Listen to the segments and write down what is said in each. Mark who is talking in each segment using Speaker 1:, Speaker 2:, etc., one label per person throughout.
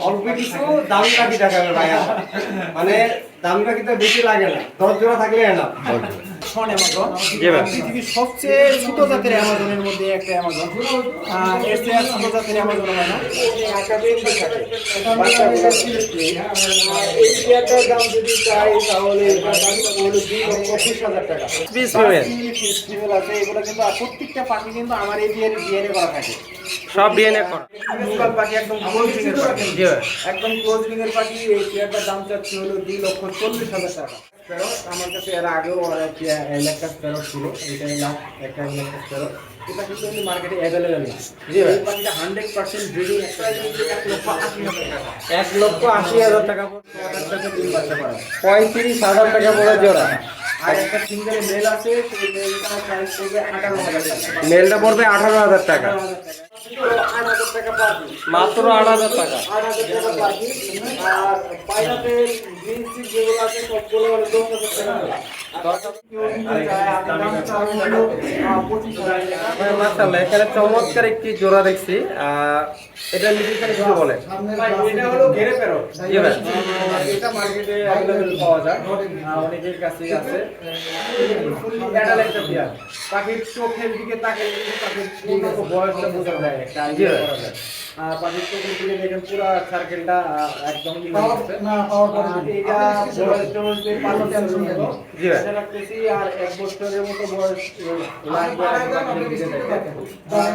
Speaker 1: অল্প কিছু। মানে দাম রাখিতে বেশি লাগে না। দশ জোড়া থাকলে না
Speaker 2: শন অ্যামাজন। পৃথিবীর সবচেয়ে ছোট জাতের অ্যামাজনের মধ্যে একটা অ্যামাজন। আহ, এর চেয়ে আর ছোট জাতের অ্যামাজন হয় না। প্রত্যেকটা পাখি কিন্তু আমার এই করা থাকে।
Speaker 3: সব ডিএনএ করা।
Speaker 2: লোকাল পাখি একদম ক্লোজিং এর পাখি। একদম ক্লোজিং এর পাখি এই চেয়ারটার দাম চাচ্ছি হলো দুই লক্ষ চল্লিশ হাজার টাকা। আমার কাছে এর আগেও ছিল এটা একটা এটা কিন্তু মার্কেটে অ্যাভেলেবেল না এই পাখিটা হান্ড্রেড পার্সেন্ট ব্রিডিং এক লক্ষ আশি হাজার টাকা
Speaker 1: পঁয়ত্রিশ হাজার টাকা পড়ে জোড়া।
Speaker 2: আর একটা সিঙ্গেল মেল আছে সেই মেলটার প্রাইস পড়বে আঠারো হাজার টাকা।
Speaker 1: মেলটা পড়বে আঠারো হাজার টাকা। মাত্র আট হাজার টাকা।
Speaker 2: আট হাজার টাকা আর পাইনাপেল টাকা।
Speaker 1: ভাই, মাশাআল্লাহ এখানে চমৎকার একটি জোড়া দেখছি। এটা নির্দিষ্ট কিছু বলে?
Speaker 2: এটা হলো ঘেরে এটা মার্কেটে অ্যাভেলেবেল পাওয়া যায়। অনেকের কাছেই আছে। ফুললি একটা পেয়ার পাখির চোখের দিকে তাকে পাখির বয়সটা বোঝা যায়। একটা
Speaker 1: জি
Speaker 2: করা যায়। পুরো সার্কেলটা একদম। এটা আর এক বছরের মতো বয়স লাগবে আর কি পাখির দিকে দেখতে। আহ,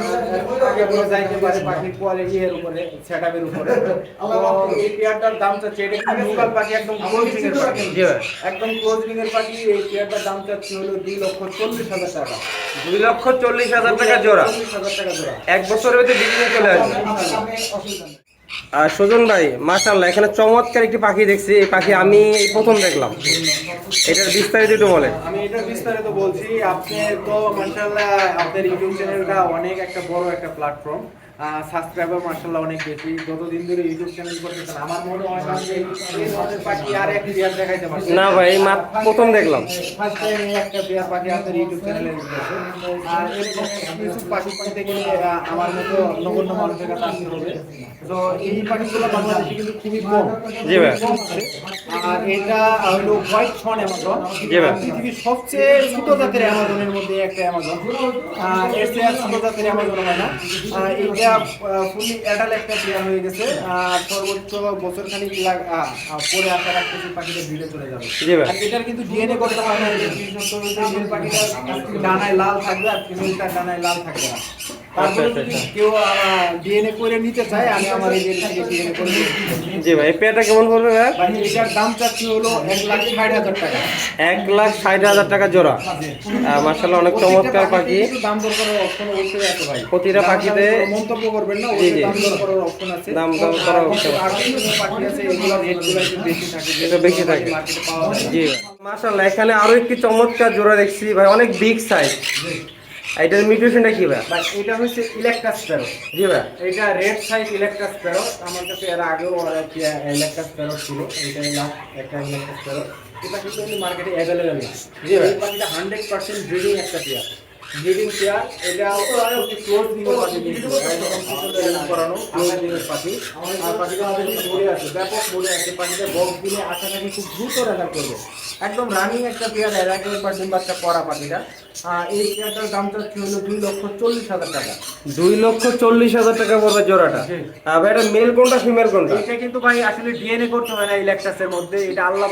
Speaker 2: আগে বলে যাইতে পারে পাখির কোয়ালিটি এর উপরে সেটআপের উপরে। এই পেয়ারটার দাম চাচ্ছে এটা লোকাল পাখি একদম ক্লোজিং এর পাখি একদম ক্লোজিং এর পাখি এই পেয়ারটার দাম চাচ্ছে হলো দুই লক্ষ চল্লিশ হাজার টাকা।
Speaker 1: দুই লক্ষ চল্লিশ হাজার টাকা জোড়া।
Speaker 2: চল্লিশ হাজার টাকা জোড়া।
Speaker 1: এক বছরের ভিতরে বিক্রি চলে আসবে। আর সুজন ভাই, মাশাআল্লাহ, এখানে চমৎকার একটি পাখি দেখছি। এই পাখি আমি প্রথম দেখলাম। এটার বিস্তারিত একটু বলে
Speaker 2: আমি এটা বিস্তারিত বলছি, আপনি তো মাশাআল্লাহ, আপনার ইউটিউব চ্যানেলটা অনেক একটা বড় একটা প্ল্যাটফর্ম সাবস্ক্রাইবার মাশাআল্লাহ অনেক বেশি। যতদিন ধরে ইউটিউব চ্যানেল করতেছেন আমার মনে হয় পাখি আর এক বিয়ার দেখাইতে পারছে
Speaker 1: না ভাই মাত্র প্রথম দেখলাম।
Speaker 2: ফার্স্ট টাইম একটা বিয়ার পাখি আপনার ইউটিউব চ্যানেলে উঠেছে। আর এরকম কিছু পাখি পাইতে গেলে আমার মতো নগণ্য মানুষের কাছে আসতে হবে। তো এই পাখিগুলো বাংলাদেশে কিন্তু খুবই কম।
Speaker 1: জি ভাই।
Speaker 2: আর এটা হলো হোয়াইট শন অ্যামাজন
Speaker 1: জি ভাই।
Speaker 2: পৃথিবীর সবচেয়ে ছোট জাতের অ্যামাজনের মধ্যে একটা অ্যামাজন এর চেয়ে ছোট জাতের অ্যামাজন হয় না। আহ, এটা ফুলি অ্যাডাল একটা পেয়ার হয়ে গেছে আর সর্বোচ্চ বছর খানিক পরে আশা রাখতেছি পাখিটা ভিড়ে চলে যাবে। এটার কিন্তু ডিএনএ করতে হয় না পাখিটা ডানায় লাল থাকবে আর ফিমেলটা ডানায় লাল থাকবে না।
Speaker 1: আচ্ছা, আচ্ছা।
Speaker 2: দিই
Speaker 1: জি ভাই পেয়ারটা কেমন পড়বে
Speaker 2: দাম চাচ্ছি হলো এক লাখ ষাট হাজার টাকা।
Speaker 1: জোড়া। মার্শাল্লাহ অনেক চমৎকার পাখি। প্রতিটা পাখিতে-
Speaker 2: মন্তব্য করবেন না
Speaker 1: জি, জি।
Speaker 2: দাম বেশি থাকে।
Speaker 1: জি মার্শাল্লাহ এখানে আরও একটি চমৎকার জোড়া দেখছি ভাই অনেক বিগ সাইজ এটার মিউটেশনটা কি ভাই?
Speaker 2: ভাই এটা হচ্ছে ইলেকট্রাস প্যারট
Speaker 1: জি ভাই।
Speaker 2: এটা রেড সাইড ইলেকট্রাস প্যারট আমার কাছে এর আগেও ইলেকট্রাস প্যারট ছিল। এটা একটা ইলেকট্রাস প্যারট এটা কিন্তু মার্কেটে অ্যাভেলেবেল না।
Speaker 1: জি ভাই।
Speaker 2: পাখিটা হান্ড্রেড পার্সেন্ট ব্রিডিং একটা পেয়ার ব্রিডিং পেয়ার এটা ক্লোজ দিনের পাখি করানো ক্লোজ দিনের পাখি আর পাখিটা আমাদের বোর্ডে আছে ব্যাপক বোর্ডে আছে পাখিটা বক দিলে আশা রাখি খুব দ্রুত রেজাল্ট করবে। একদম রানিং একটা পেয়ার এর আগে একবার ডিম বাচ্চা করা পাখিটা এই পেয়ারটার দাম চাচ্ছি হলো? দুই লক্ষ চল্লিশ হাজার টাকা।
Speaker 1: দুই লক্ষ চল্লিশ হাজার টাকা পড়বে জোড়াটা। ভাই এটা মেল কোনটা ফিমেল কোনটা?
Speaker 2: এটা কিন্তু ভাই আসলে ডিএনএ করতে হয় না ইলেকট্রাসের মধ্যে। এটা আল্লাহ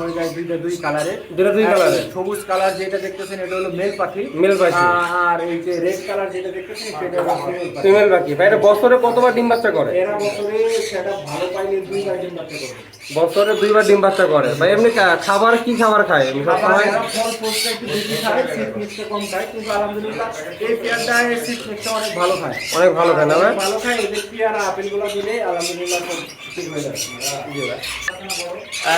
Speaker 2: হয়ে যায় দুইটা দুই কালারে
Speaker 1: দুইটা দুই?
Speaker 2: সবুজ কালার যেটা দেখতেছেন এটা হলো মেল পাখি। আর এই যে রেড কালার যেটা দেখতেছেন সেটা হলো ফিমেল পাখি।
Speaker 1: ভাই এটা বছরে কতবার ডিম বাচ্চা করে?
Speaker 2: এরা বছরে সেটা ভালো পাইলে দুই ডিম বাচ্চা করবে
Speaker 1: বছরে দুইবার ডিম বাচ্চা করে। ভাই এমনি খাবার কি খাবার খায়?
Speaker 2: অনেক ভালো খায়
Speaker 1: না
Speaker 2: ভালো খায় এদের পেয়ার আপেলগুলো দিলে আলহামদুলিল্লাহ ঠিক হয়ে যাবে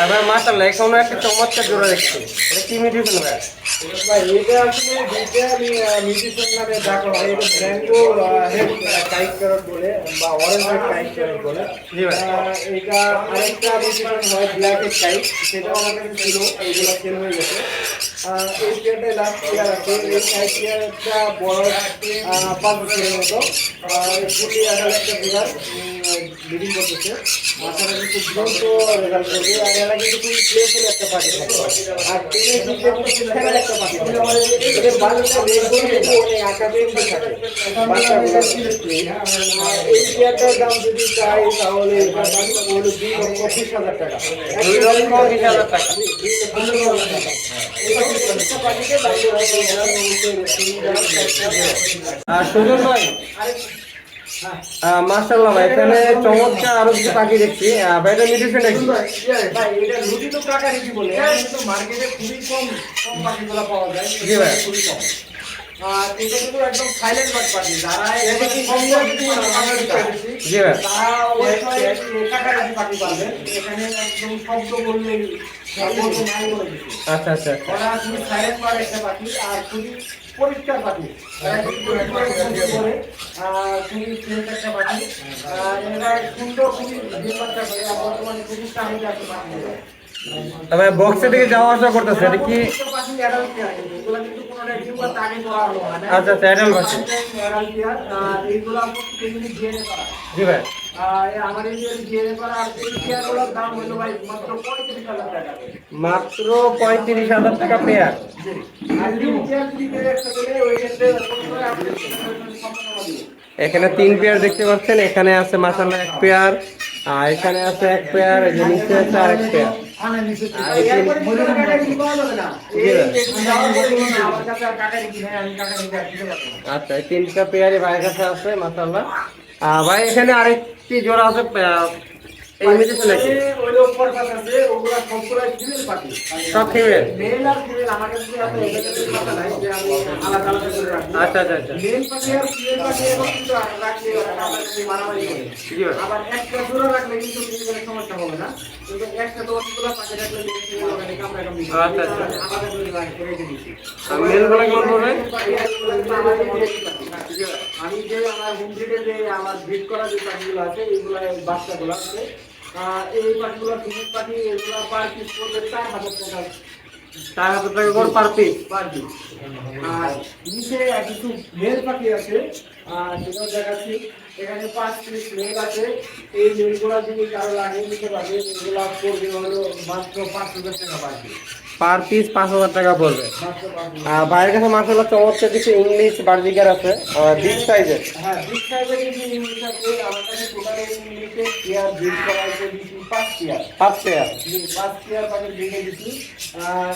Speaker 2: ভাই
Speaker 1: মাশাআল্লাহ এখনও একটা চমৎকার জোড়া দেখছি এটা কি মিউটেশন ভাই
Speaker 2: ভাই এটা আসলে আমি মিউজিশিয়ান নামে হেড টাইপ প্যারট বলে বা অরেঞ্জ হেড টাইপ প্যারট বলে। এটা আরেকটা মিউজিশিয়ান হয় ব্ল্যাক হেড টাইপ সেটাও কাছে ছিল এইগুলো সেল হয়ে গেছে আহ, লাস্ট পেয়ার আছে এই পেয়ারটা বড় পাঁচ বছরের মতো। ফুটি আঠারো একটা ব্রিডিং করতেছে। আপনারা কিন্তু দ্রুত রেজাল্ট করবে আর এরা কিন্তু খুবই প্লেফুল একটা পাখি থাকে। আর টেনে কিন্তু খুব খেলার একটা পাখি থাকে। এদের বাচ্চা রেগুলো কিন্তু অনেক আকারে থাকে। আর এই পেয়ারটার দাম যদি চাই তাহলে এটার দাম হলো দুই লক্ষ বিশ হাজার টাকা।
Speaker 1: দুই লক্ষ বিশ হাজার টাকা। আর সুজন ভাই মার্শাল্লাহ ভাই এখানে চমৎকার আরও কিছু পাখি দেখছি। ভাই এটা
Speaker 2: ভাই তো বলে কিন্তু মার্কেটে খুবই কম কম পাখিগুলো পাওয়া যায়
Speaker 1: জি ভাই।
Speaker 2: খুবই কম। দিচ্ছি
Speaker 1: আচ্ছা আচ্ছা
Speaker 2: একটা পরিষ্কার পরিষ্কার পরিচ্ছন্ন করে খুবই একটা সুন্দর খুবই বাচ্চা করে আর বর্তমানে খুবই চাহিদা আছে
Speaker 1: তবে বক্সের দিকে যাওয়া আসা করতেছে এটা কি আচ্ছা আচ্ছা অ্যাডাল্ট
Speaker 2: ডিএনএ
Speaker 1: জি ভাই।
Speaker 2: মাত্র পঁয়ত্রিশ হাজার টাকা
Speaker 1: পেয়ার।
Speaker 2: পেয়ার
Speaker 1: এখানে তিন পেয়ার দেখতে পাচ্ছেন এখানে আছে মাসাল্লাহ এক পেয়ার আর এখানে আছে এক পেয়ার এই যে নিচে আছে আরেক পেয়ার।
Speaker 2: আর পারব না।
Speaker 1: আচ্ছা তিনটা পেয়ারই ভাইয়ের কাছে আছে মাসাল্লাহ। ভাই এখানে আরেকটি জোড়া আছে এই নাকি
Speaker 2: ওই উপর পাশ আছে, ওগুলা সবগুলাই female পাখি।
Speaker 1: সব female?
Speaker 2: Male আর female আমার কাছে এত available পাখি নাই যে আমি আলাদা আলাদা করে রাখব।
Speaker 1: আচ্ছা আচ্ছা আচ্ছা
Speaker 2: Male পাখি আর female পাখি এখন কিন্তু রাখলে ওরা আমার মারামারি করে। আবার একটা জোড়া রাখলে কিন্তু সমস্যা হবে না।
Speaker 1: আচ্ছা, আচ্ছা।
Speaker 2: আমি যে আমার হোম যে আমার ব্রিড করা যে পাখিগুলো আছে এইগুলা বাচ্চাগুলো আছে। এই পাখিগুলো ফিনিশ পাখি এগুলো পার পিস চার হাজার টাকা।
Speaker 1: চার হাজার টাকা করে পার পিস
Speaker 2: পার পিস আর নিচে কিছু মেল পাখি আছে আর সেটাও দেখাচ্ছি। এখানে পাঁচ পিস মেল আছে। এই মেলগুলো যদি কারও লাগিয়ে নিতে পারবে এগুলো পড়বে হলো মাত্র পাঁচ হাজার টাকা পিস
Speaker 1: পার পিস পাঁচ হাজার টাকা পড়বে। আর ভাইয়ের কাছে মাসাল্লাহ চমৎকার কিছু ইংলিশ বার্জিকার আছে বিগ সাইজের
Speaker 2: হ্যাঁ বিগ সাইজের কিন্তু ইংলিশ আছে। আমার কাছে টোটাল ইংলিশে পেয়ার বিল করা আছে পাঁচ পেয়ার
Speaker 1: পাঁচ পেয়ার
Speaker 2: পাঁচ পেয়ার পাখি বিলে দিচ্ছি।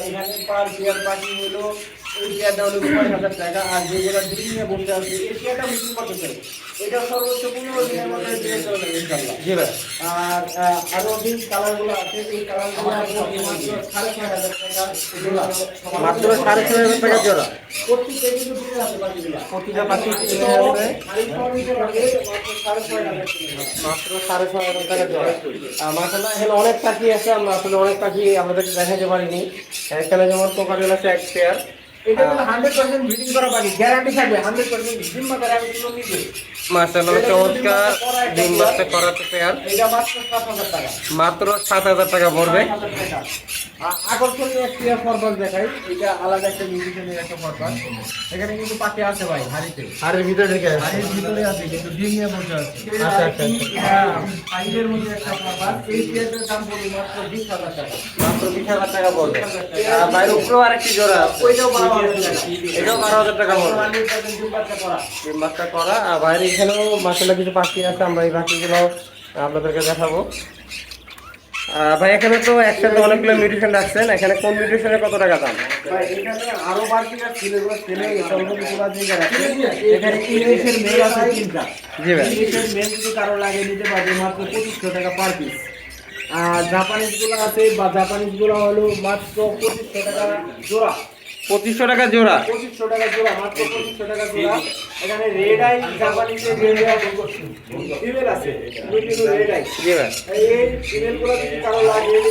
Speaker 2: এখানে পার পেয়ার পাখি হলো এই পেয়ারটা হলো ছয় হাজার টাকা আর যেগুলো আছে করতে চাই। এটা সর্বোচ্চ পনেরো দিনের মধ্যে দিয়ে চলে ইনশাল্লাহ
Speaker 1: জি ভাই।
Speaker 2: আর আহ, আরও যে কালারগুলো আছে এই কালারগুলো মাত্র সাড়ে ছয় হাজার টাকা।
Speaker 1: মাত্র সাড়ে ছয় হাজার টাকা জোড়া।
Speaker 2: প্রত্যেকটা কিন্তু ডিমে আছে পাখিগুলা
Speaker 1: প্রতিটা পাখি মাত্র সাড়ে ছয় হাজার টাকা জোড়া। মাসাল্লাহ এখানে অনেক পাখি আছে আমরা আসলে অনেক পাখি আপনাদেরকে দেখাতে পারিনি। এখানে যেমন কোকাটেল আছে এক পেয়ার
Speaker 2: এটা কিন্তু হান্ড্রেড পার্সেন্ট ব্রিডিং করা পাখি গ্যারান্টি থাকবে হান্ড্রেড পার্সেন্ট জিম্মা করে আমি কোনো নিবে।
Speaker 1: মাসাল্লাহ চমৎকার ডিম বাচ্চা করাতে পেয়ার।
Speaker 2: এটা মাত্র সাত হাজার টাকা।
Speaker 1: মাত্র সাত হাজার টাকা পড়বে।
Speaker 2: আকর্ষণীয় একটি ফরবাস দেখাই এটা আলাদা একটা মিউজিশনের একটা ফরবাস এখানে কিন্তু পাখি আছে ভাই হাড়িতে।
Speaker 1: আর ভিতরে ঢুকে আছে।
Speaker 2: হাড়ির ভিতরে আছে কিন্তু ডিম নিয়ে বসে আছে।
Speaker 1: আচ্ছা, আচ্ছা,
Speaker 2: পাইপের মধ্যে একটা ফরবাস এই পেয়ারটার দাম পড়বে মাত্র বিশ হাজার টাকা।
Speaker 1: মাত্র বিশ হাজার টাকা পড়বে। আর বাইরের উপরেও আরেকটি জোড়া আছে।
Speaker 2: ওইটাও
Speaker 1: এটাও বারো হাজার টাকা পড়বে।
Speaker 2: ডিম বাচ্চা করা
Speaker 1: ডিম বাচ্চা করা আর বাইরে এখানেও মাসাল্লাহ কিছু পাখি আছে আমরা এই পাখিগুলো আপনাদেরকে দেখাবো। ভাই এখানে তো একসাথে অনেকগুলো মিউটেশন রাখছেন এখানে কোন মিউটেশনের কত টাকা দাম?
Speaker 2: আরও এখানে ইংলিশের মেল আছে তিনটা।
Speaker 1: জি ভাই।
Speaker 2: ইংলিশের মেল যদি কারও লাগে নিতে পারবে মাত্র পঁচিশশো টাকা পার পিস আর জাপানিজগুলো আছে বা জাপানিজগুলো হলো মাত্র পঁচিশশো টাকা জোড়া।
Speaker 1: পঁচিশশো টাকা জোড়া।
Speaker 2: পঁচিশশো টাকা জোড়া মাত্র পঁচিশশো টাকা জোড়া। এখানে রেড আই আই ফিমেল আছে। রেড আই এই ফিমেলগুলো যদি কারও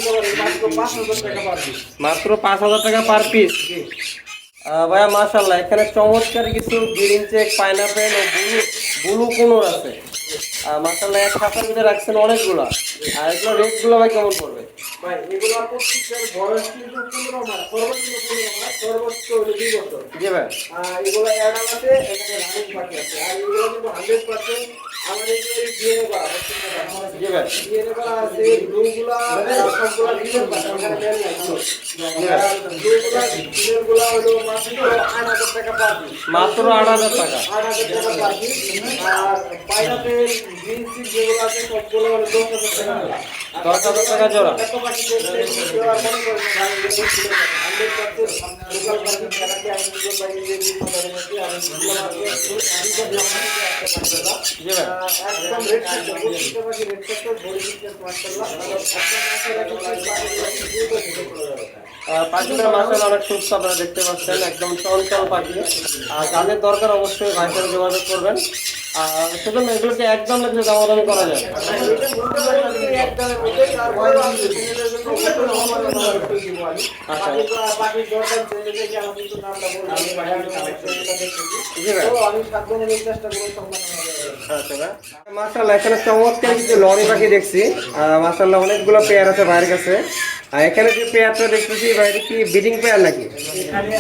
Speaker 2: পারে মাত্র পাঁচ হাজার টাকা পার পিস
Speaker 1: মাত্র পাঁচ হাজার টাকা পার পিস ভাইয়া মাশাল্লাহ এখানে চমৎকার কিছু গ্রিন চেক পাইনাপেল ও ব্লু ব্লু কোনোর আছে। মাসাল্লাহ এক খাতার ভিতরে রাখছেন অনেকগুলো। আর এগুলো রেটগুলো ভাই কেমন পড়বে?
Speaker 2: ভাই এগুলো প্রত্যেকটার বয়স কিন্তু পনেরো মাস সর্বোচ্চ পনেরো মাস সর্বোচ্চ হলো দুই বছর।
Speaker 1: জি ভাই।
Speaker 2: এগুলো অ্যাডাল আছে এখানে রানিং পাখি আছে। আর এগুলো কিন্তু হান্ড্রেড পার্সেন্ট মাত্র আট হাজার টাকা আর পাইনাপেল গ্রিন চিপ যেগুলো আছে সবগুলো হলো দশ হাজার টাকা
Speaker 1: দশ হাজার টাকা জোড়া
Speaker 2: এত পাখি দেখতে কেউ আর মনে করে না, ভাই, এগুলো ছিল না। 100% লোকাল পাখি যারা কি আমি দুজন ভাই নিজে নিজে বাজারে গেছি, আমি দুজন আছে, দুজন লোক আছে, একটা মাশাআল্লাহ।
Speaker 1: জি ভাই
Speaker 2: একদম রেড সেক্টর, প্রত্যেকটা পাখি রেড সেক্টর, বডি ফিটনেস মাশাআল্লাহ। আর একটা মাশাআল্লাহ কিন্তু পাখিগুলো কিন্তু দ্রুত ছোট করে দেওয়া যায়।
Speaker 1: আহ, পাখিগুলো মাসাল অনেক সুস্থ আপনারা দেখতে পাচ্ছেন একদম চঞ্চল পাখি আর যাদের দরকার অবশ্যই ভাইটার যোগাযোগ করবেন আর সেজন্য এগুলোকে একদম কিছু দামাদামি করা যায়
Speaker 2: করে সম্মান
Speaker 1: মাসাল্লাহ এখানে চমৎকার কিছু লরি পাখি দেখছি। মাসাল্লাহ অনেকগুলো পেয়ার আছে বাইরের কাছে। আর এখানে যে পেয়ারটা দেখতেছি বাইরে কি বিডিং পেয়ার নাকি?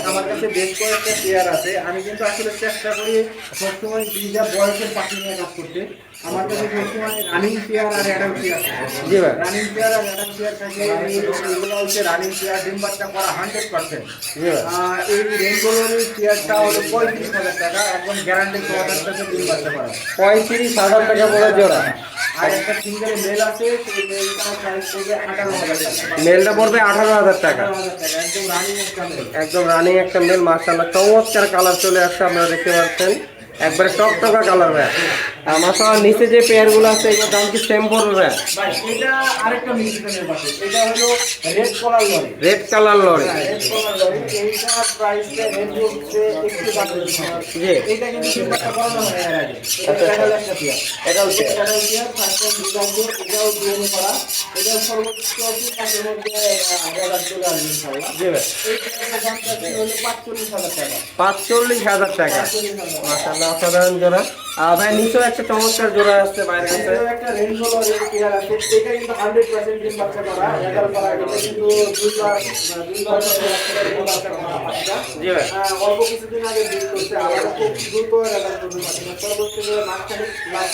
Speaker 2: আমার কাছে বেশ কয়েকটা পেয়ার আছে। আমি কিন্তু আসলে চেষ্টা করি সবসময় দুইটা বয়সের পাখি নিয়ে কাজ করতে আমার কাছে সবসময় রানিং পেয়ার আর অ্যাডাল্ট পেয়ার
Speaker 1: জি ভাই।
Speaker 2: রানিং পেয়ার আর অ্যাডাল্ট পেয়ার থাকে এগুলো হচ্ছে রানিং পেয়ার ডিম বাচ্চা করা হান্ড্রেড পার্সেন্ট এই পেয়ারটা হলো পঁয়ত্রিশ হাজার টাকা একদম গ্যারান্টি সহকারে সাথে ডিম বাচ্চা করা।
Speaker 1: পঁয়ত্রিশ হাজার টাকা পড়ে জোড়া।
Speaker 2: আর একটা সিঙ্গেল মেল আছে সেই মেলটার প্রাইস পড়বে আঠারো হাজার টাকা।
Speaker 1: মেলটা পড়বে আঠারো হাজার টাকা।
Speaker 2: আঠারো হাজার টাকা একদম রানিং একটা মেল
Speaker 1: একদম রানিং একটা মেল মার্শাল্লাহ চমৎকার কালার চলে আসছে আপনারা দেখতে পাচ্ছেন। একবারে টকটকা কালার ভাই। আর মার্শাল্লাহ নিচে যে পেয়ারগুলো আছে এগুলোর দাম কি সেম পড়বে ভাই
Speaker 2: এটা আরেকটা মিউজিশিয়ানের পাশে এটা হলো red collar lory.
Speaker 1: Red colour lory.
Speaker 2: Red collar lory. এইটার প্রাইসটা রেঞ্জ হচ্ছে একটু দাম
Speaker 1: জি।
Speaker 2: এটা কিন্তু সিম্বারটা করানো হয় এর আগে। এটা হলো একটা পেয়ার।
Speaker 1: এটাও পেয়ার।
Speaker 2: এটা পেয়ার ফার্স্ট টাইম ডিজাইন এটাও ডিএনএ করা। এটা সর্বোচ্চ তিন মাসের মধ্যে অর্ডার চলে আসবে ইনশাআল্লাহ।
Speaker 1: জি ভাই।
Speaker 2: এই পেয়ারটার দাম চাচ্ছি হলো পাঁচচল্লিশ হাজার টাকা।
Speaker 1: পাঁচচল্লিশ হাজার টাকা।
Speaker 2: পাঁচচল্লিশ হাজার টাকা।
Speaker 1: মার্শাল্লাহ অসাধারণ আর ভাই নিচেও একটা চমৎকার জোড়া আসছে বাইরে কাছে
Speaker 2: একটা পেয়ার আছে। এটা কিন্তু হান্ড্রেড পার্সেন্ট ডিম বাচ্চা করা এগারো করা এটা কিন্তু দুইবার দুইবার ডিম বাচ্চা করা পাখিটা
Speaker 1: জি ভাই।
Speaker 2: অল্প কিছুদিন আগে আবার খুব দ্রুত রেজাল্ট করতে পারছে সর্বোচ্চ মাঝখানে লাস্ট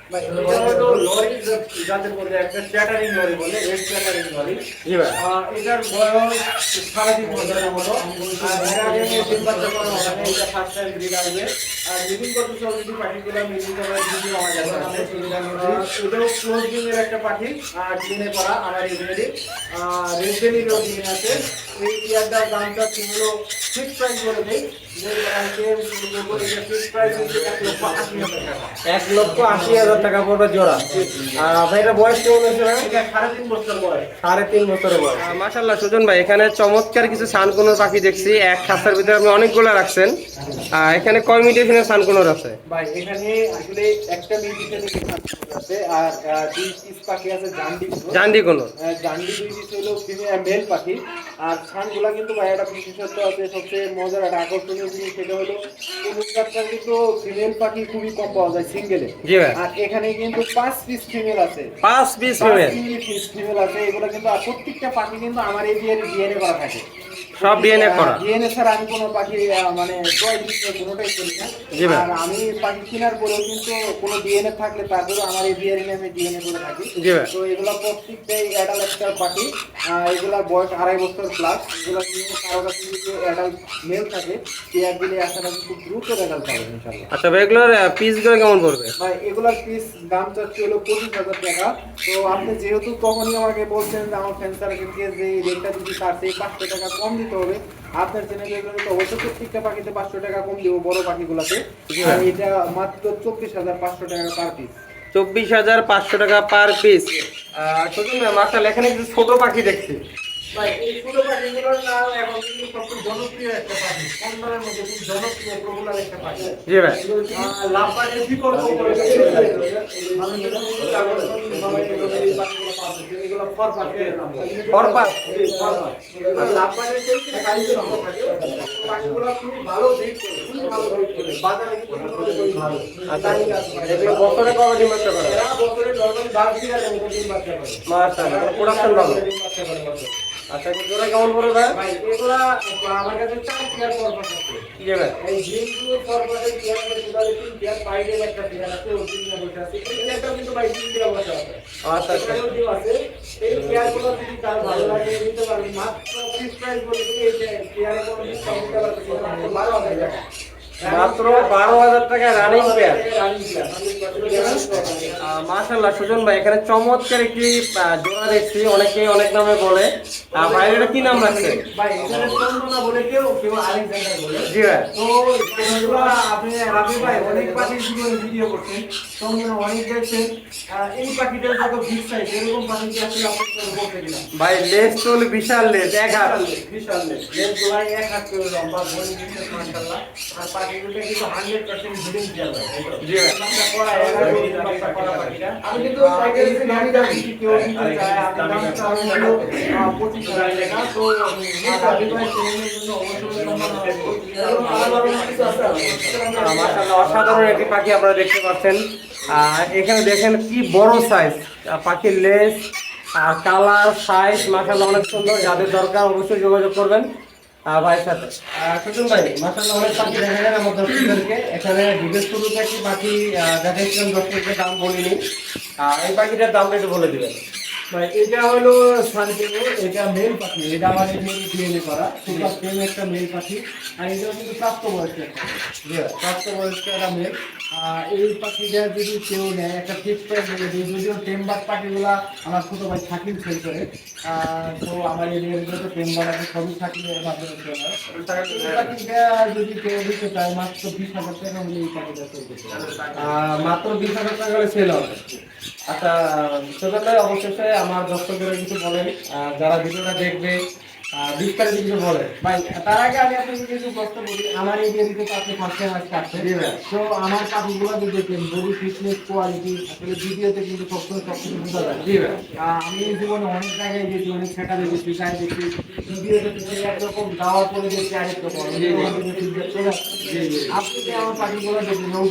Speaker 2: জাতের মধ্যে একটা চ্যাটারিং লরি বলে রেড চ্যাটারিং লরি
Speaker 1: জি ভাই
Speaker 2: আহ, এটার বয়স সাড়ে তিন বছরের মতো। এর আগে তিন বাচ্চা করা এটা ফার্স্ট টাইম আসবে আর করতে সব যদি পাখিগুলো মিলিত হয় ব্রিডিং আমার কাছে এটাও ক্লোজ ডিমের একটা পাখি আর ডিমে করা আমার এই ডিম আছে। এই টিয়ারটার দামটা ছিল ফিক্স প্রাইস বলে দেই। ফিক্স প্রাইস হচ্ছে এক লক্ষ আশি হাজার টাকা
Speaker 1: পড়বে জোড়া। আর ভাই এটা বয়স কেমন হয়েছে
Speaker 2: সাড়ে তিন বছর বয়স।
Speaker 1: সাড়ে বছরের বয়স। মাশাল্লাহ সুজন ভাই এখানে চমৎকার কিছু সানকুনোর পাখি দেখছি। এক খাস্তার ভিতরে আপনি অনেকগুলো রাখছেন। এখানে কয় মিডিয়েশনের সানকুনোর আছে?
Speaker 2: ভাই এখানে আসলে একটা আছে আর আহ, দুই পিস পাখি আছে জান্ডি
Speaker 1: জান্ডি কোনো
Speaker 2: আহ, জান্ডি দুই পিস হলো মেল পাখি। আর ছানগুলা কিন্তু ভাই একটা বিশেষত্ব আছে সবচেয়ে মজার একটা আকর্ষণীয় জিনিস সেটা হলো কুনুকারটা কিন্তু ফিমেল পাখি খুবই কম পাওয়া যায় সিঙ্গেলে
Speaker 1: জি ভাই।
Speaker 2: আর এখানে কিন্তু পাঁচ পিস ফিমেল আছে।
Speaker 1: পাঁচ পিস ফিমেল
Speaker 2: ফিমেল আছে। এগুলো কিন্তু প্রত্যেকটা পাখি কিন্তু আমার এই ডিএনএ ডিএনএ করা থাকে।
Speaker 1: সব ডিএনএ করা।
Speaker 2: ডিএনএ ছাড়া আমি কোনো পাখি মানে ক্রয় বিক্রয় কোনোটাই করি না।
Speaker 1: জি ভাই।
Speaker 2: আর আমি পাখি কেনার পরেও কিন্তু কোনো ডিএনএ থাকলে তারপরেও আমার এই ডিএনএ আমি ডিএনএ করে থাকি।
Speaker 1: জি ভাই।
Speaker 2: তো এগুলো প্রত্যেকটাই অ্যাডাল্ট একটা পাখি এগুলা বয়স আড়াই বছর প্লাস এগুলো কিন্তু কারও কাছে যদি অ্যাডাল্ট মেল থাকে পেয়ার দিলে রাখি খুব দ্রুত অ্যাডাল্ট পাবে ইনশাল্লাহ
Speaker 1: আচ্ছা ভাই এগুলোর পিসগুলো কেমন পড়বে?
Speaker 2: ভাই এগুলার পিস দাম চাচ্ছে হলো পঁচিশ হাজার টাকা। তো আপনি যেহেতু তখনই আমাকে বলছেন যে আমার ফ্যান সার্কেলকে যে রেটটা যদি তার থেকে পাঁচশো টাকা কম দিতে হবে। আপনার চ্যানেলে এগুলো তো অবশ্যই প্রত্যেকটা পাখিতে পাঁচশো টাকা কম দেবো বড় পাখিগুলোতে।
Speaker 1: গুলাতে
Speaker 2: আর এটা মাত্র চব্বিশ হাজার পাঁচশো টাকা পার পিস
Speaker 1: চব্বিশ হাজার পাঁচশো টাকা পার পিস আর শুধু ম্যাম আসলে এখানে কিছু ছোট পাখি দেখছি
Speaker 2: এই ছোট পাখিগুলোর নাম এখন কিন্তু সবচেয়ে জনপ্রিয় একটা পাখি কম দামের মধ্যে খুব জনপ্রিয় পপুলার একটা পাখি
Speaker 1: জি ভাই
Speaker 2: লাভবানের বিকল্প করে আমি যেটা বলছি, আকর্ষণীয়ভাবে এগুলো এই পাখিগুলো পাচ্ছে। এগুলো ফর পাখি।
Speaker 1: ফর পাখ?
Speaker 2: G, for পাখ। আর লাভবানের ক্ষেত্রে কাইজের অঙ্গ থাকে। পাখিগুলো খুবই ভালো breed করে, খুবই ভালো breed করে। বাজারে খুবই ভালো।
Speaker 1: এগুলো বছরে কবে ডিম বাচ্চা করে
Speaker 2: বছরে ডিম বাচ্চা করে।
Speaker 1: মাশাআল্লাহ প্রোডাকশন ভালো
Speaker 2: ডিম বাচ্চা করে বছরে।
Speaker 1: আচ্ছা জোড়া কেমন পড়বে ভাই
Speaker 2: ভাই, এগুলা আমার কাছে চার পেয়ার পর পাখ আছে।
Speaker 1: জি ভাই
Speaker 2: এই জিমগুলো পরপরে পেয়ার আছে, দুধারে তিন পেয়ার, বাইরে একটা পেয়ার আছে, ওর তিন পেয়ার বসে আছে। এই পেয়ারটাও কিন্তু ভাই তিন পেয়ার বসে আছে।
Speaker 1: আচ্ছা আচ্ছা
Speaker 2: এখানেও ডিম আছে। এই পেয়ারগুলো যদি কার ভালো লাগে, নিতে পারবেন। মাত্র fixed price বলে দিলে এই পে- পেয়ারে কোনো discount দিতে পারতেছি না, মাত্র 12,000 টাকা।
Speaker 1: মাত্র বারো হাজার টাকা রানিং পেয়ার
Speaker 2: Running পেয়ার, 100%
Speaker 1: মাশাল্লাহ সুজন ভাই এখানে চমৎকার একটি জোড়া দেখছি অনেকে অনেক নামে বলে। ভাইয়ের এটা কি নাম রাখছে?
Speaker 2: ভাই।
Speaker 1: জি ভাই।
Speaker 2: আপনি রাবি ভাই অনেক জীবনে ভিডিও করছেন। অনেক দেখছেন। এই পাখিটার এরকম পাখি আসলে বলতে দিলাম
Speaker 1: ভাই লেস চলে বিশাল লেস এক হাত।
Speaker 2: বিশাল লেজ লেজ। এক হাত লম্বা আর পাখিগুলো কিন্তু 100% ব্রিডিং দেওয়া যায়
Speaker 1: জি। ভাই।
Speaker 2: বাচ্চা করা এরা যদি বাচ্চা করা পাখিটা আমি কিন্তু টাইগার এসে গাড়ি দাবি কেউ নিতে চায় আমি দামটা আমি হলো 25000 টাকা। তো রাবি ভাই চ্যানেলের জন্য অবশ্যই সম্মান
Speaker 1: আহ, মাশাআল্লাহ অসাধারণ একটি পাখি আপনারা দেখতে পাচ্ছেন। আর এখানে দেখেন কি বড় সাইজ পাখির লেস আর কালার সাইজ মাশাআল্লাহ অনেক সুন্দর। যাদের দরকার অবশ্যই যোগাযোগ করবেন। এখানে বিদেশ শুরুতে একটি পাখি আহ, দেখাইছিলাম দর্শকদের দাম বলিনি আহ, এই পাখিটার দামটা একটু বলে দিবেন।
Speaker 2: এটা হলো এটা মেল পাখি এটা আমাদের মেল ডিএনএ করা। সুপার একটা মেল পাখি আর এটা কিন্তু প্রাপ্তবয়স্ক একটা প্রাপ্তবয়স্ক একটা মেল। আর এই পাখিটা যদি কেউ নেয় একটা ফিক্স প্রাইস বলে দিই যদিও টেমবাগ পাখিগুলা আমার ছোট ভাই থাকিম সেল করে। তো আমার এরিয়ার ভিতরে টেমবাগ আছে সবই চলে হয়। পাখিটা যদি কেউ দিতে চায় মাত্র বিশ হাজার টাকা হলে এই পাখিটা
Speaker 1: মাত্র বিশ হাজার টাকা করে সেল হবে। আচ্ছা ভাই অবশেষে আমার দর্শকদের কিছু বলেন। যারা ভিডিওটা দেখবে বিস্তারিত কিছু বলেন।
Speaker 2: ভাই তার আগে আমি আপনাকে কিছু প্রশ্ন বলি আমার এই এরিয়াতে তো আপনি ফার্স্ট টাইম আজকে আসছেন তো আমার পাখিগুলো যদি দেখেন বডি ফিটনেস কোয়ালিটি আসলে ভিডিওতে কিন্তু সবসময় সব কিছু বোঝা যায়।
Speaker 1: জি ভাই।
Speaker 2: আমি জীবনে অনেক জায়গায় গেছি অনেক সেখানে গেছি গায়ে দেখি। ভিডিওতে দেখি একরকম যাওয়ার পরে দেখি আরেক রকম
Speaker 1: জি, জি।
Speaker 2: feedback চলে আসছে। আপনি যে আমার পাখিগুলো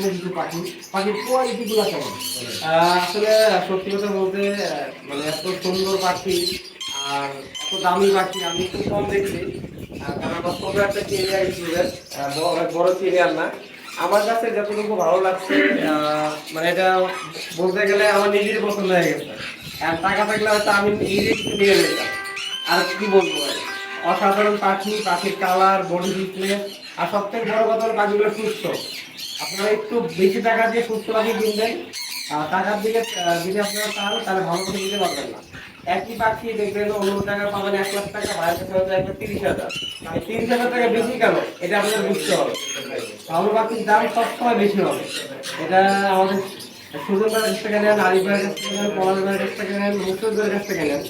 Speaker 2: কিছু পাখি? পাখির কেমন?
Speaker 1: আসলে সত্যি কথা বলতে মানে এত সুন্দর পাখি আর এত দামি পাখি আমি খুব কম দেখছি কারণ আমার ছোট একটা স্টুডেন্ট অনেক বড় চিড়িয়ার না। আমার কাছে যতটুকু ভালো লাগছে মানে এটা বলতে গেলে আমার নিজেরই পছন্দ হয়ে গেছে। আর টাকা থাকলে হয়তো আমি নিজে নিয়ে নিতাম। আর কি বলব অসাধারণ পাখি, পাখির কালার বডি ফিটনেস আর সবথেকে বড় কথা পাখিগুলো সুস্থ। আপনারা একটু বেশি টাকা দিয়ে সুস্থ পাখি কিনবেন। টাকার দিকে যদি আপনারা চান, তাহলে ভালো করে দিতে পারবেন না। একই পাখি দেখবেন অন্য টাকা পাবেন এক লাখ টাকা কাছে হয়তো একটা তিরিশ হাজার। তিরিশ হাজার টাকা বেশি কেন? এটা আপনাদের বুঝতে হবে। ভালো পাখির দাম সবসময় বেশি হবে। এটা আমাদের সুজনদার কাছ থেকে নেন কাছ থেকে নেন কাছ থেকে নেন কাছ থেকে নেন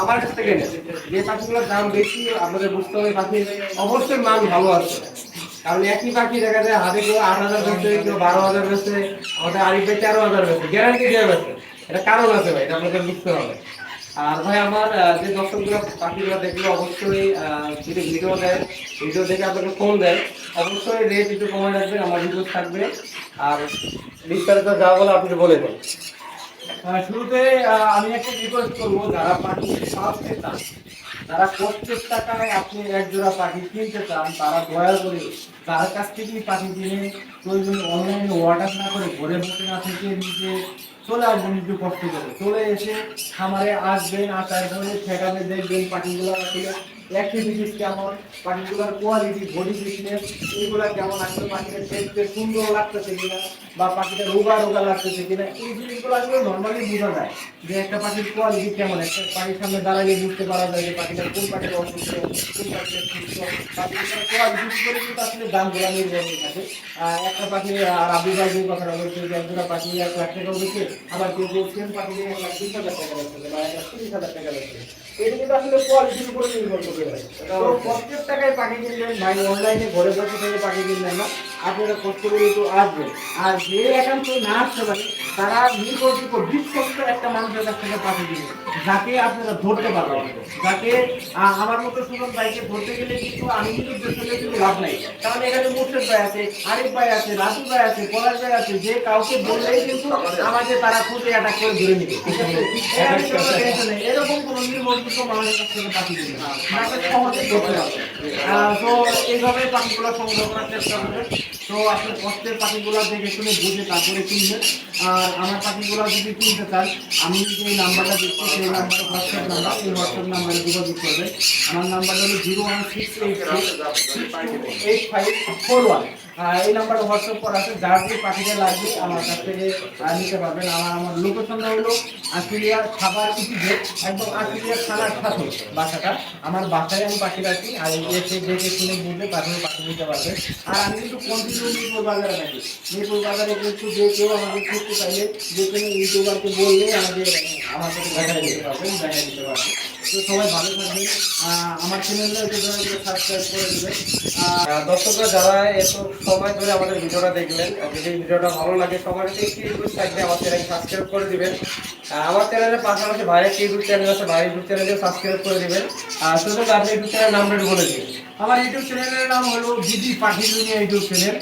Speaker 1: আমার কাছ থেকে নেন। যে পাখিগুলোর দাম বেশি, আপনাদের বুঝতে হবে পাখির অবশ্যই মান ভালো আছে। কারণ একই পাখি দেখা যায় হাতে কেউ আট হাজার বেচে, কেউ বারো হাজার বেচে, আমাদের আরিফ ভাই তেরো হাজার বেচে গ্যারান্টি দিয়ে বেচে। এটা কারণ আছে ভাই, এটা আপনাদের বুঝতে হবে। আর ভাই, আমার যে দর্শকগুলো পাখিগুলো দেখলে, অবশ্যই যদি ভিডিও দেয়, ভিডিও দেখে আপনাকে ফোন দেয়, অবশ্যই রেট একটু কমে রাখবেন, আমার ভিডিও থাকবে। আর বিস্তারিত যা বলে আপনি বলে দেন।
Speaker 2: শুরুতে আমি একটা রিকোয়েস্ট করব, যারা পাখি পালতে চান, যারা পঁচিশ টাকায় আপনি এক জোড়া পাখি কিনতে চান, তারা দয়া করে তার কাছ থেকেই পাখি কিনে প্রয়োজনে অনলাইনে অর্ডার না করে ঘরে বসে না থেকে নিজে চলে আসবেন একটু কষ্ট করে। চলে এসে খামারে আসবেন আসার পরে ঠেকাবে দেখবেন পাখিগুলো আসলে অ্যাক্টিভিটিস কেমন পাখিগুলোর কোয়ালিটি বডি ফিটনেস এইগুলা কেমন আসলে পাখিটা দেখতে সুন্দর লাগতেছে কিনা, বা পাখিটা রোগা রোগা লাগতেছে কিনা, এই জিনিসগুলো আসলে নর্মালি বোঝা যায় যে একটা পাখির কোয়ালিটি কেমন, একটা পাখির সামনে দাঁড়ালে বুঝতে পারা যায় যে পাখিটা কোন পাখিটা অসুস্থ, কোন পাখিটা সুস্থ। পাখিটার কোয়ালিটি করে কিন্তু আসলে দাম দামগুলো নির্ভর করে থাকে। একটা পাখি আর আবু ভাই যে কথাটা বলছে যে এক জোড়া পাখি এক লাখ টাকাও দিচ্ছে আবার কেউ কেউ সেম পাখি এক লাখ বিশ হাজার টাকা দিচ্ছে বা এক লাখ তিরিশ হাজার টাকা দিচ্ছে এটা কিন্তু আসলে কোয়ালিটির উপরে নির্ভর করে। প্রত্যেক টাকায় পাখি কিনবেন ভাই অনলাইনে ঘরে বসে থেকে পাখি কিনবেন না। আপনারা কষ্ট করে তো আসবেন আর যে একান্ত না আসতে পারে, তারা নির্ভরযোগ্য বিশ্বস্ত একটা মানুষের কাছ থেকে পাখি কিনবে যাকে আপনারা ধরতে পারবেন যাকে আমার মতো সুজন ভাইকে ধরতে গেলে কিন্তু আমি কিন্তু ধরতে কিন্তু লাভ নাই। কারণ এখানে মুর্শেদ ভাই আছে, আরিফ ভাই আছে, রাজু ভাই আছে, পলাশ ভাই আছে, যে কাউকে বললেই কিন্তু আমাকে তারা খুঁজে অ্যাটাক করে ধরে নিবে। এরকম কোনো নির্ভরযোগ্য মানুষের কাছ থেকে আপনাকে সহজে ধরতে হবে তো এইভাবে পাখিগুলো সংগ্রহ করার চেষ্টা করবেন। তো আপনি কষ্টের পাখিগুলো দেখে শুনে বুঝে তারপরে কিনবেন। আর আমার পাখিগুলো যদি কিনতে চান, আমি যে নাম্বারটা দিচ্ছি, সেই নাম্বার হোয়াটসঅ্যাপ নাম্বার, এই হোয়াটসঅ্যাপ নাম্বারে যোগাযোগ করবেন। আমার নাম্বার হলো zero one six eight eight five four one. এই নাম্বারে হোয়াটসঅ্যাপ করা আছে যার যে পাখিটা লাগবে আমার কাছ থেকে নিতে পারবেন। আমার আমার লোকেশনটা হলো আশুলিয়া খাবার ইতিতে একদম আশুলিয়া থানার সাথে বাসাটা। আমার বাসায় আমি পাখি রাখি, আর এসে দেখে শুনে বুঝলে পাখি পাখি নিতে পারবে। আর আমি কিন্তু কন্টিনিউ মিরপুর বাজারে থাকি। মিরপুর বাজারে কিন্তু যে কেউ আমাকে খুঁজতে চাইলে যে কোনো ইউটিউবারকে বললে আমাদের আমার সাথে দেখা দিতে পারবেন, দেখা দিতে পারবে তো সবাই ভালো থাকবেন। আমার চ্যানেলটা একটু সাবস্ক্রাইব করে দেবেন।
Speaker 1: দর্শকরা যারা এত সময় ধরে আমাদের ভিডিওটা দেখলেন। যদি ভিডিওটা ভালো লাগে, সবার কাছে একটি রিকোয়েস্ট থাকবে, আমার চ্যানেল সাবস্ক্রাইব করে দিবেন। আমার চ্যানেলের পাশাপাশি ভাইয়ের ইউটিউব চ্যানেল আছে, ভাইয়ের ইউটিউব চ্যানেলেও সাবস্ক্রাইব করে দিবেন। শুধু আপনি ইউটিউব চ্যানেল নামটা বলে দিন
Speaker 2: আমার ইউটিউব চ্যানেলের নাম হলো দিদি পাখি দুনিয়া ইউটিউব চ্যানেল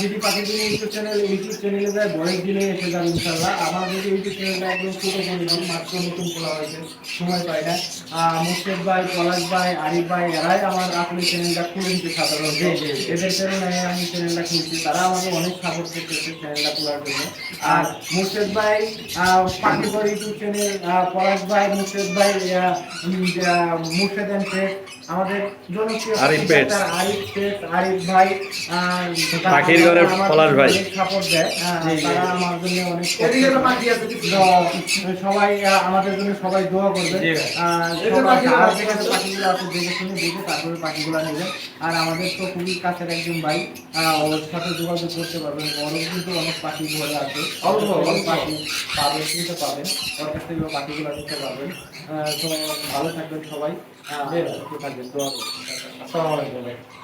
Speaker 2: দিদি পাখি দুনিয়া ইউটিউব চ্যানেল ইউটিউব চ্যানেলে যায় বয়স দিলে এসে যাবে ইনশাল্লাহ আমার যদি ইউটিউব চ্যানেলটা একদম ছোটো করে দিন মাত্র নতুন খোলা হয়েছে সময় পাই না। মুর্শেদ ভাই পলাশ ভাই আরিফ ভাই এরাই আমার আপনি চ্যানেলটা খুলে দিতে সাধারণত এদের চ্যানেলে আমি চ্যানেলটা খুলছি তারা আমাকে অনেক সাপোর্ট করতেছে চ্যানেলটা খোলার জন্য। আর মুর্শেদ ভাই পাখিঘর ইউটিউব চ্যানেল পলাশ ভাই মুর্শেদ ভাই মুর্শেদ অ্যান্ড ফ্রেন্ড আমাদের জনপ্রিয়
Speaker 4: আরিফ পেট।
Speaker 2: আরিফ পেট, আরিফ ভাই
Speaker 4: পাখির
Speaker 2: আমার
Speaker 4: পলাশ ভাই।
Speaker 2: support দেয়, তারা আমার জন্য অনেক সবাই আমাদের জন্য সবাই দোয়া করবে। পাখিগুলো আছে দেখে শুনে দেখে তারপরে পাখিগুলো নেবেন আর আমাদের তো খুবই কাছের একজন ভাই ওর সাথে যোগাযোগ করতে পারবেন ওরও কিন্তু অনেক পাখি ঘরে আছে। পাখি পাবেন কিনতে পাবেন ওর কাছ থেকে পাখিগুলো নিতে পারবেন। তো ভালো থাকবেন সবাই। দোয়া করবেন
Speaker 1: আসসালামু আলাইকুম